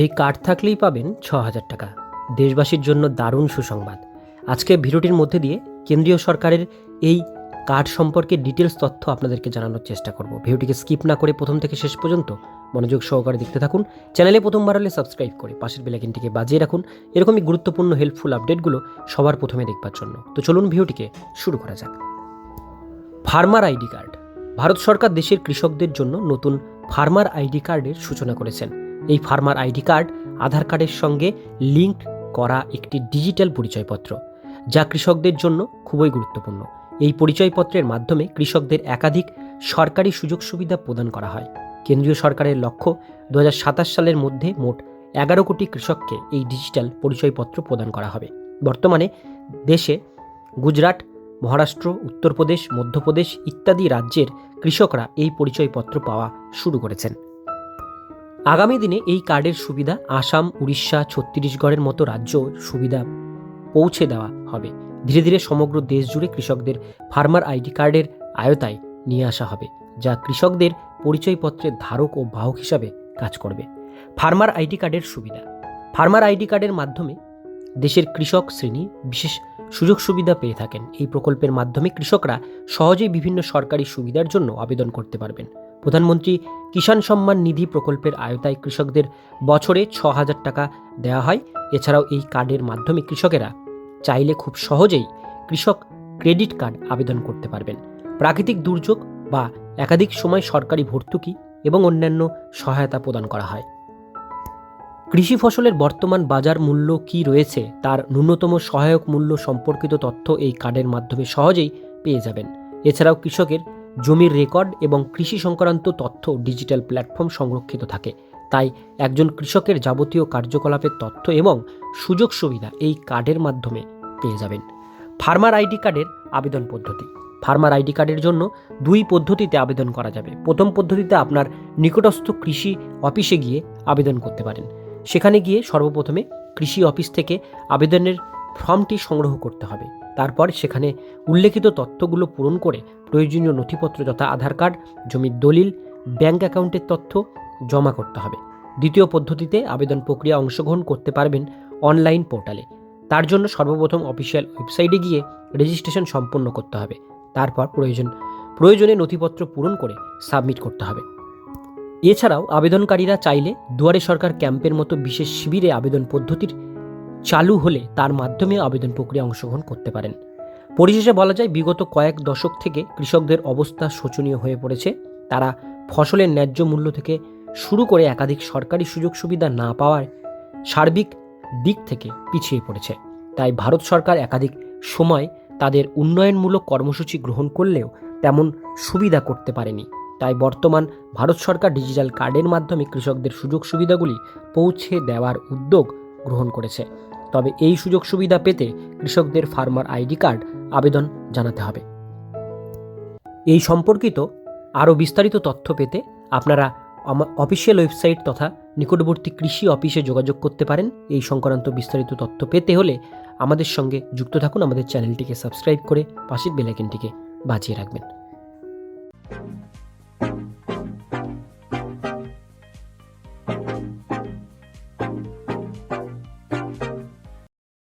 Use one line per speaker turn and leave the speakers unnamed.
এই কার্ড থাকলেই পাবেন ছ হাজার টাকা। দেশবাসীর জন্য দারুণ সুসংবাদ। আজকে ভিডিওটির মধ্যে দিয়ে কেন্দ্রীয় সরকারের এই কার্ড সম্পর্কে ডিটেলস তথ্য আপনাদেরকে জানানোর চেষ্টা করব। ভিডিওটিকে স্কিপ না করে প্রথম থেকে শেষ পর্যন্ত মনোযোগ সহকারে দেখতে থাকুন। চ্যানেলে প্রথমবার হলে সাবস্ক্রাইব করে পাশের বেলাকিনটিকে বাজিয়ে রাখুন। এরকমই গুরুত্বপূর্ণ হেল্পফুল আপডেটগুলো সবার প্রথমে দেখবার জন্য। তো চলুন ভিডিওটিকে শুরু করা যাক। Farmer ID card. ভারত সরকার দেশের কৃষকদের জন্য নতুন ফার্মার আইডি কার্ডের সূচনা করেছেন। এই ফার্মার আইডি কার্ড, আধার কার্ডের সঙ্গে লিঙ্ক করা একটি ডিজিটাল পরিচয়পত্র, যা কৃষকদের জন্য খুবই গুরুত্বপূর্ণ। এই পরিচয়পত্রের মাধ্যমে কৃষকদের একাধিক সরকারি সুযোগ সুবিধা প্রদান করা হয়। কেন্দ্রীয় সরকারের লক্ষ্য দু হাজার সাতাশ সালের মধ্যে মোট এগারো কোটি কৃষককে এই ডিজিটাল পরিচয়পত্র প্রদান করা হবে। বর্তমানে দেশে গুজরাট, মহারাষ্ট্র, উত্তরপ্রদেশ, মধ্যপ্রদেশ ইত্যাদি রাজ্যের কৃষকরা এই পরিচয়পত্র পাওয়া শুরু করেছেন। আগামী দিনে এই কার্ডের সুবিধা আসাম, উড়িষ্যা, ছত্তিশগড়ের মতো রাজ্য সুবিধা পৌঁছে দেওয়া হবে। ধীরে ধীরে সমগ্র দেশ জুড়ে কৃষকদের ফার্মার আইডি কার্ডের আয়তায় নিয়ে আসা হবে, যা কৃষকদের পরিচয়পত্রের ধারক ও বাহক হিসাবে কাজ করবে। ফার্মার আইডি কার্ডের সুবিধা। ফার্মার আইডি কার্ডের মাধ্যমে দেশের কৃষক শ্রেণি বিশেষ সুযোগ সুবিধা পেয়ে থাকেন। এই প্রকল্পের মাধ্যমে কৃষকরা সহজেই বিভিন্ন সরকারি সুবিধার জন্য আবেদন করতে পারবেন। প্রধানমন্ত্রী কিষাণ সম্মান নিধি প্রকল্পের আয়তায় কৃষকদের বছরে ছ হাজার টাকা দেওয়া হয়। এছাড়াও এই কার্ডের মাধ্যমে কৃষকেরা চাইলে খুব সহজেই কৃষক ক্রেডিট কার্ড আবেদন করতে পারবেন। প্রাকৃতিক দুর্যোগ বা একাধিক সময় সরকারি ভর্তুকি এবং অন্যান্য সহায়তা প্রদান করা হয়। কৃষি ফসলের বর্তমান বাজার মূল্য কি রয়েছে তার ন্যূনতম সহায়ক মূল্য সম্পর্কিত তথ্য এই কার্ডের মাধ্যমে সহজেই পেয়ে যাবেন। এছাড়াও কৃষকের জমির রেকর্ড এবং কৃষি সংক্রান্ত তথ্য ডিজিটাল প্ল্যাটফর্ম সংরক্ষিত থাকে। তাই একজন কৃষকের যাবতীয় কার্যকলাপের তথ্য এবং সুযোগ সুবিধা এই কার্ডের মাধ্যমে পেয়ে যাবেন। ফার্মার আইডি কার্ডের আবেদন পদ্ধতি। ফার্মার আইডি কার্ডের জন্য দুই পদ্ধতিতে আবেদন করা যাবে। প্রথম পদ্ধতিতে আপনার নিকটস্থ কৃষি অফিসে গিয়ে আবেদন করতে পারেন। সেখানে গিয়ে সর্বপ্রথমে কৃষি অফিস থেকে আবেদনের ফর্মটি সংগ্রহ করতে হবে। তারপর সেখানে উল্লেখিত তথ্যগুলো পূরণ করে প্রয়োজনীয় নথিপত্র যথা আধার কার্ড, জমির দলিল, ব্যাংক অ্যাকাউন্টের তথ্য জমা করতে হবে। দ্বিতীয় পদ্ধতিতে আবেদন প্রক্রিয়া অংশগ্রহণ করতে পারবেন অনলাইন পোর্টালে। তার জন্য সর্বপ্রথম অফিসিয়াল ওয়েবসাইটে গিয়ে রেজিস্ট্রেশন সম্পন্ন করতে হবে। তারপর প্রয়োজন, প্রয়োজনে নথিপত্র পূরণ করে সাবমিট করতে হবে। এছাড়াও আবেদনকারীরা চাইলে দুয়ারে সরকার ক্যাম্পের মতো বিশেষ শিবিরে আবেদন পদ্ধতির চালু হলে তার মাধ্যমে আবেদন প্রক্রিয়া অংশগ্রহণ করতে পারেন। পরিশেষে বলা যায়, বিগত কয়েক দশক থেকে কৃষকদের অবস্থা শোচনীয় হয়ে পড়েছে। তারা ফসলের ন্যায্য মূল্য থেকে শুরু করে একাধিক সরকারি সুযোগ সুবিধা না পাওয়ার সার্বিক দিক থেকে পিছিয়ে পড়েছে। তাই ভারত সরকার একাধিক সময় তাদের উন্নয়নমূলক কর্মসূচি গ্রহণ করলেও তেমন সুবিধা করতে পারেনি। তাই বর্তমান ভারত সরকার ডিজিটাল কার্ডের মাধ্যমে কৃষকদের সুযোগ সুবিধাগুলি পৌঁছে দেওয়ার উদ্যোগ গ্রহণ করেছে। তবে এই সুযোগ সুবিধা পেতে কৃষকদের ফার্মার আইডি কার্ড আবেদন জানাতে হবে। এই সম্পর্কিত আরও বিস্তারিত তথ্য পেতে আপনারা অফিসিয়াল ওয়েবসাইট তথা নিকটবর্তী কৃষি অফিসে যোগাযোগ করতে পারেন। এই সংক্রান্ত বিস্তারিত তথ্য পেতে হলে আমাদের সঙ্গে যুক্ত থাকুন। আমাদের চ্যানেলটিকে সাবস্ক্রাইব করে পাশের বেলাইকেনটিকে বাঁচিয়ে রাখবেন।